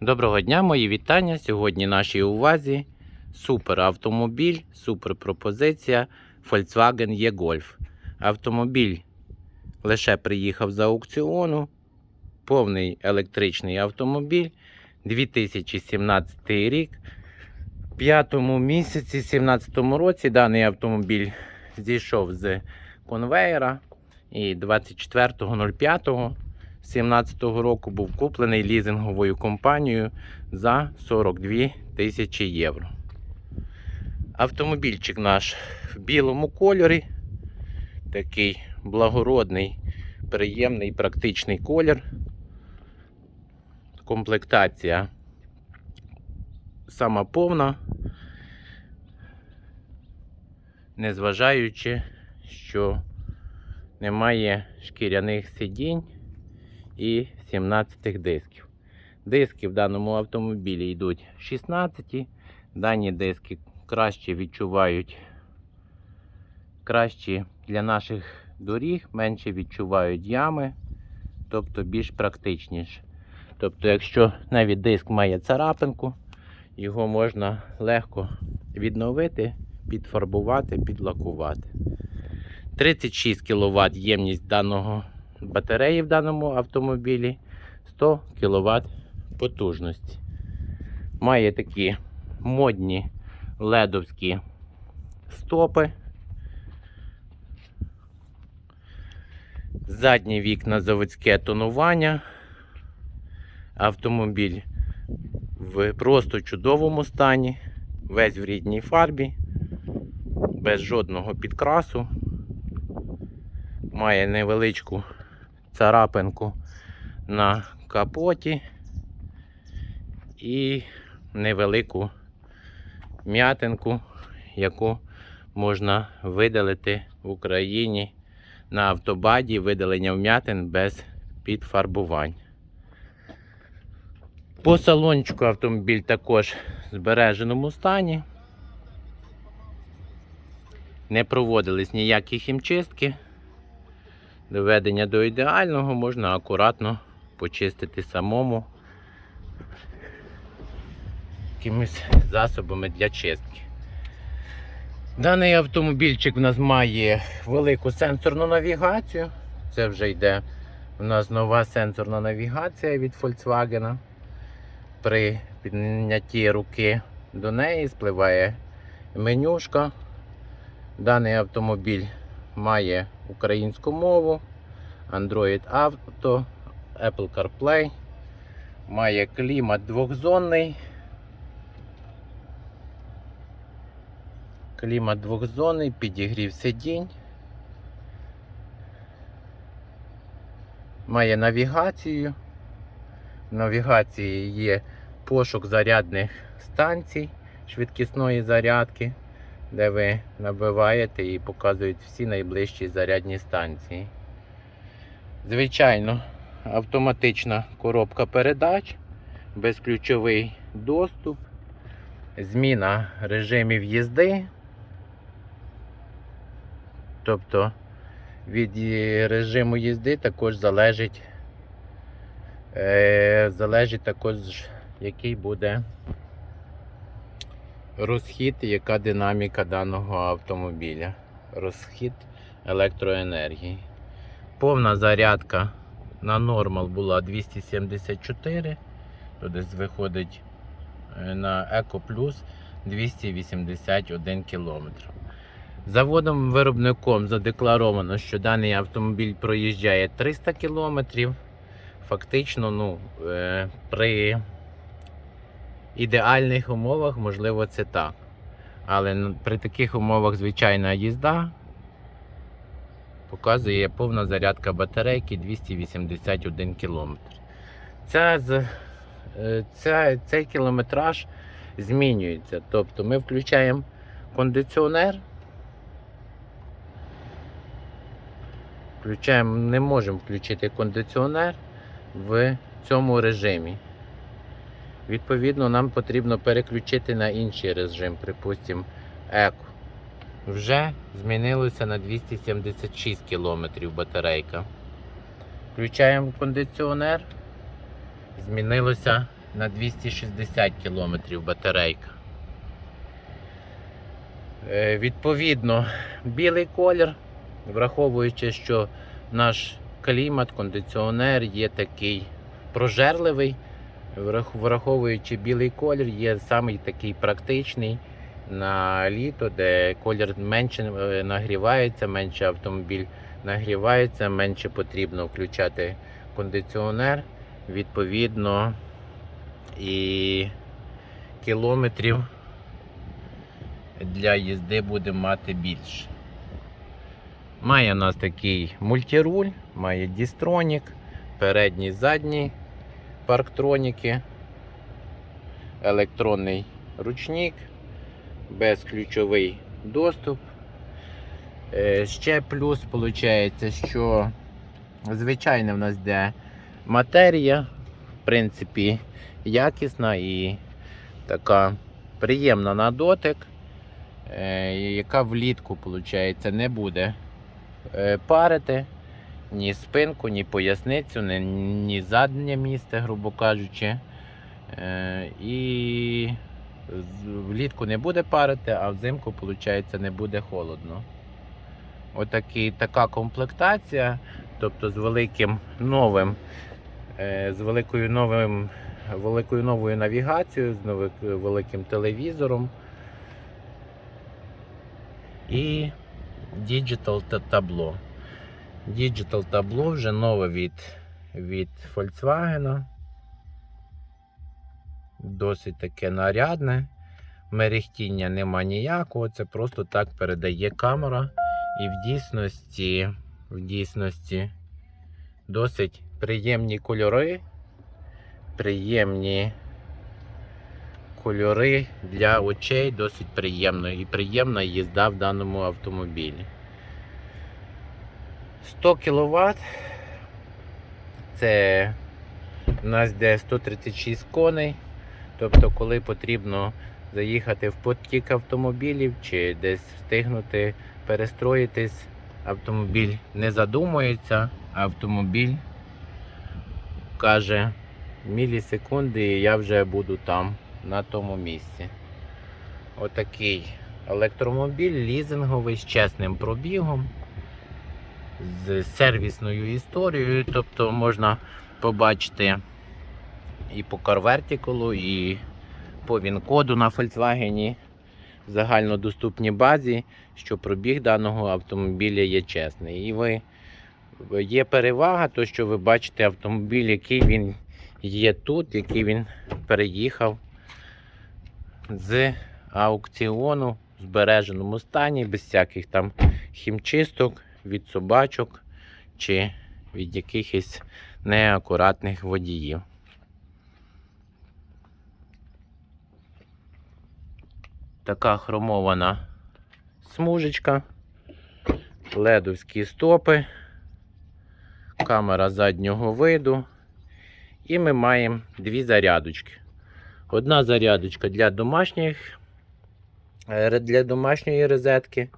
Доброго дня, мої вітання. Сьогодні нашій увазі супер автомобіль, супер пропозиція Volkswagen E-Golf. Автомобіль лише приїхав з аукціону. Повний електричний автомобіль 2017 рік. В п'ятому місяці 2017 році даний автомобіль зійшов з конвейера і 24.05. 2017 року був куплений лізинговою компанією за 42 тисячі євро. Автомобільчик наш в білому кольорі. Такий благородний, приємний, практичний колір. Комплектація сама повна, незважаючи, що немає шкіряних сидінь і 17 дисків. Диски в даному автомобілі йдуть 16. Дані диски краще відчувають кращі для наших доріг, менше відчувають ями, тобто більш практичніше. Тобто, якщо навіть диск має царапинку, його можна легко відновити, підфарбувати, підлакувати. 36 кВт ємність даного батареї в даному автомобілі 100 кВт потужності. Має такі модні ледовські стопи. Задні вікна заводське тонування. Автомобіль в просто чудовому стані, весь в рідній фарбі, без жодного підкрасу. Має невеличку царапинку на капоті і невелику м'ятинку, яку можна видалити в Україні на автобаді видалення вм'ятин без підфарбувань. По салончику автомобіль також в збереженому стані. Не проводились ніякі хімчистки. Доведення до ідеального можна акуратно почистити самому якимись засобами для чистки. Даний автомобільчик в нас має велику сенсорну навігацію. Це вже йде у нас нова сенсорна навігація від Volkswagen. При піднятті руки до неї спливає менюшка. Даний автомобіль має українську мову, Android Auto, Apple CarPlay, має клімат двохзонний. Клімат двохзонний, підігрів сидінь. Має навігацію. В навігації є пошук зарядних станцій швидкісної зарядки де ви набиваєте і показують всі найближчі зарядні станції. Звичайно, автоматична коробка передач, безключовий доступ, зміна режимів їзди. Тобто від режиму їзди також залежить, е, залежить також, який буде розхід яка динаміка даного автомобіля. Розхід електроенергії. Повна зарядка на нормал була 274, то десь виходить е, на Еко Плюс 281 км. Заводом виробником задекларовано, що даний автомобіль проїжджає 300 км. Фактично, ну, е, при ідеальних умовах, можливо, це так. Але при таких умовах звичайна їзда показує повна зарядка батарейки 281 км. Ця, е, ця, цей кілометраж змінюється. Тобто ми включаємо кондиціонер. Включаємо, не можемо включити кондиціонер в цьому режимі. Відповідно, нам потрібно переключити на інший режим, припустимо, еко. Вже змінилося на 276 км батарейка. Включаємо кондиціонер. Змінилося на 260 км батарейка. Е, Відповідно, білий колір, враховуючи, що наш клімат, кондиціонер є такий прожерливий, враховуючи білий колір, є самий такий практичний на літо, де колір менше е, нагрівається, менше автомобіль нагрівається, менше потрібно включати кондиціонер. Відповідно, і кілометрів для їзди буде мати більше. Має у нас такий мультируль, має дістронік, передні, задні парктроніки, електронний ручник, безключовий доступ. Е, Ще плюс виходить, що звичайно в нас йде матерія, в принципі, якісна і така приємна на дотик, е, яка влітку, виходить, не буде е, парити ні спинку, ні поясницю, ні, ні заднє місце, грубо кажучи. Е, І влітку не буде парити, а взимку, виходить, не буде холодно. Отакі, така комплектація, тобто з великим новим, е, з великою новим, великою новою навігацією, з великим телевізором і та- табло. Digital табло вже нове від, від Volkswagen. Досить таке нарядне. Мерехтіння нема ніякого, це просто так передає камера. І в дійсності, в дійсності досить приємні кольори. Приємні кольори для очей, досить приємно і приємна їзда в даному автомобілі. 100 кВт. Це у нас йде 136 коней. Тобто, коли потрібно заїхати в потік автомобілів чи десь встигнути перестроїтись, автомобіль не задумується, автомобіль каже мілісекунди і я вже буду там, на тому місці. Отакий електромобіль лізинговий з чесним пробігом, з сервісною історією, тобто можна побачити і по CarVertical, і по він-коду на Volkswagen загальнодоступній базі, що пробіг даного автомобіля є чесний. І ви є перевага, то що ви бачите автомобіль, який він є тут, який він переїхав з аукціону в збереженому стані, без всяких там хімчисток від собачок чи від якихось неакуратних водіїв. Така хромована смужечка, ледовські стопи, камера заднього виду. І ми маємо дві зарядочки. Одна зарядочка для домашніх, е, для домашньої розетки,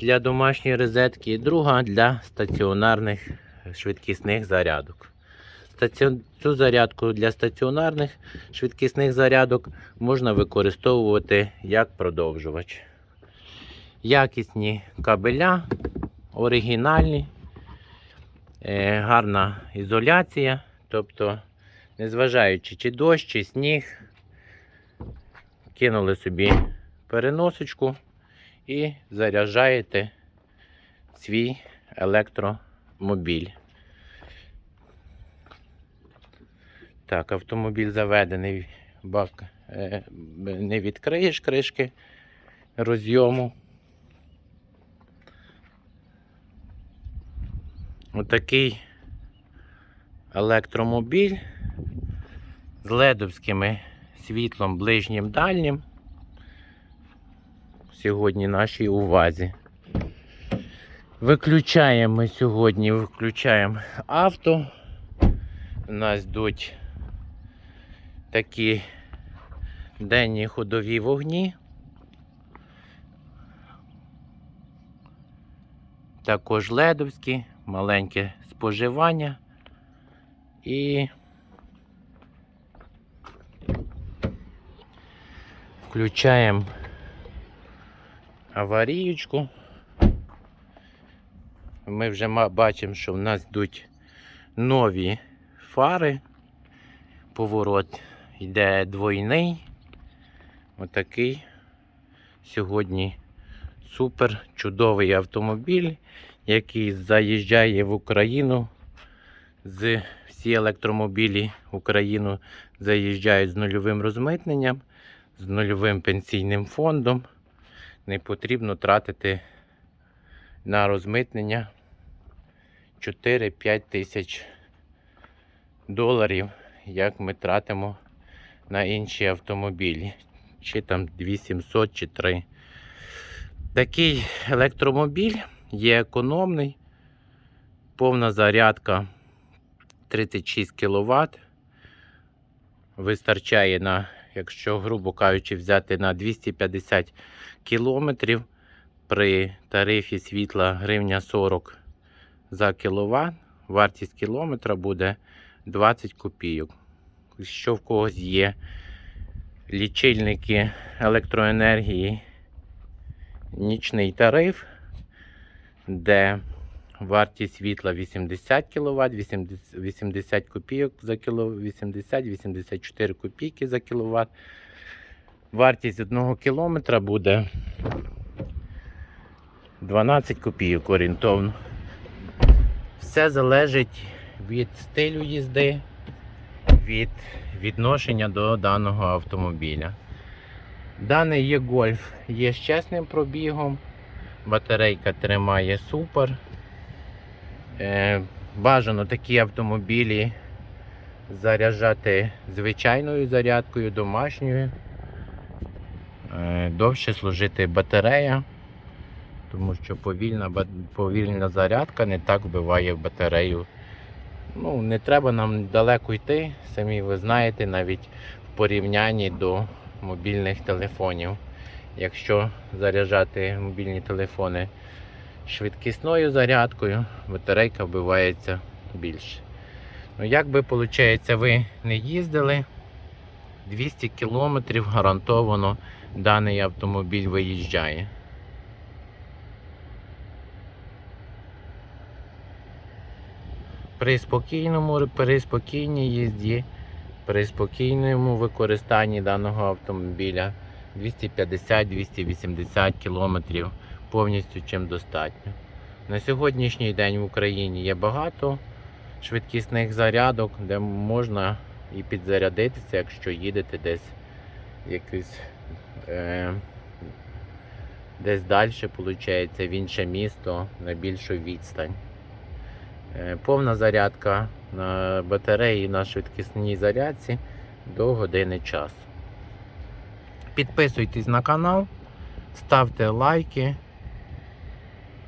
для домашньої розетки, і друга для стаціонарних швидкісних зарядок. Цю зарядку для стаціонарних швидкісних зарядок можна використовувати як продовжувач. Якісні кабеля, оригінальні, е, гарна ізоляція, тобто, незважаючи чи дощ, чи сніг, кинули собі переносочку і заряджаєте свій електромобіль. Так, автомобіль заведений, бак е, не відкриєш кришки розйому. Отакий електромобіль з ледовськими світлом ближнім дальнім сьогодні нашій увазі. Виключаємо ми сьогодні, виключаємо авто. У нас йдуть такі денні ходові вогні. Також ледовські, маленьке споживання і включаємо аварієчку. Ми вже бачимо, що в нас йдуть нові фари. Поворот йде двойний. Отакий. Сьогодні супер чудовий автомобіль, який заїжджає в Україну. З всі електромобілі в Україну заїжджають з нульовим розмитненням, з нульовим пенсійним фондом. Не потрібно тратити на розмитнення 4-5 тисяч доларів, як ми тратимо на інші автомобілі. Чи там 2700 чи 3. Такий електромобіль є економний, повна зарядка 36 кВт. Вистачає на, якщо, грубо кажучи, взяти на 250 кілометрів при тарифі світла гривня 40 за кіловат, вартість кілометра буде 20 копійок. Якщо в когось є лічильники електроенергії, нічний тариф, де вартість світла 80 кВт, 80, 80 копійок за кіло, 80-84 копійки за кіловат. Вартість одного кілометра буде 12 копійок орієнтовно. Все залежить від стилю їзди, від відношення до даного автомобіля. Даний є гольф є з чесним пробігом. Батарейка тримає супер. Е, бажано такі автомобілі заряджати звичайною зарядкою, домашньою. Е, довше служити батарея, тому що повільна, повільна зарядка не так вбиває батарею. Ну, не треба нам далеко йти, самі ви знаєте, навіть в порівнянні до мобільних телефонів. Якщо заряджати мобільні телефони швидкісною зарядкою, батарейка вбивається більше. Ну, як би, виходить, ви не їздили, 200 км гарантовано даний автомобіль виїжджає. При спокійному, при спокійній їзді, при спокійному використанні даного автомобіля 250-280 км повністю чим достатньо. На сьогоднішній день в Україні є багато швидкісних зарядок, де можна і підзарядитися, якщо їдете десь якийсь, е, десь далі, виходить, в інше місто на більшу відстань. Е, повна зарядка на батареї на швидкісній зарядці до години часу. Підписуйтесь на канал, ставте лайки,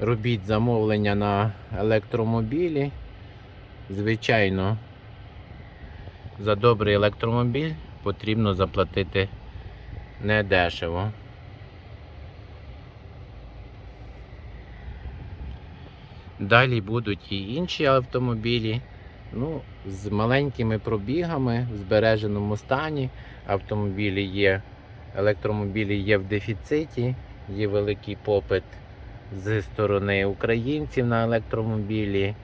робіть замовлення на електромобілі. Звичайно, за добрий електромобіль потрібно заплатити недешево. Далі будуть і інші автомобілі. Ну, з маленькими пробігами в збереженому стані. Автомобілі є, електромобілі є в дефіциті, є великий попит з сторони українців на електромобілі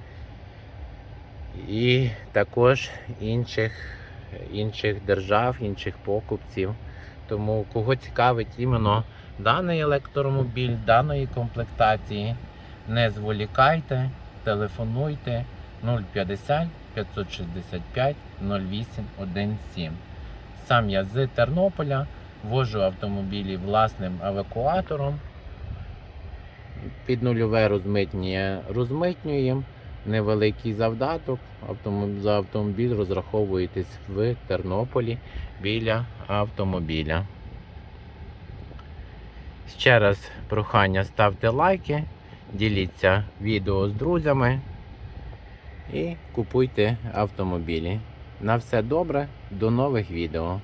і також інших, інших держав, інших покупців. Тому кого цікавить іменно даний електромобіль, даної комплектації, не зволікайте, телефонуйте 050 565 0817. Сам я з Тернополя вожу автомобілі власним евакуатором. Під нульове розмитнення розмитнюємо. Невеликий завдаток. За автомобіль розраховуєтесь в Тернополі біля автомобіля. Ще раз прохання ставте лайки, діліться відео з друзями і купуйте автомобілі. На все добре, до нових відео.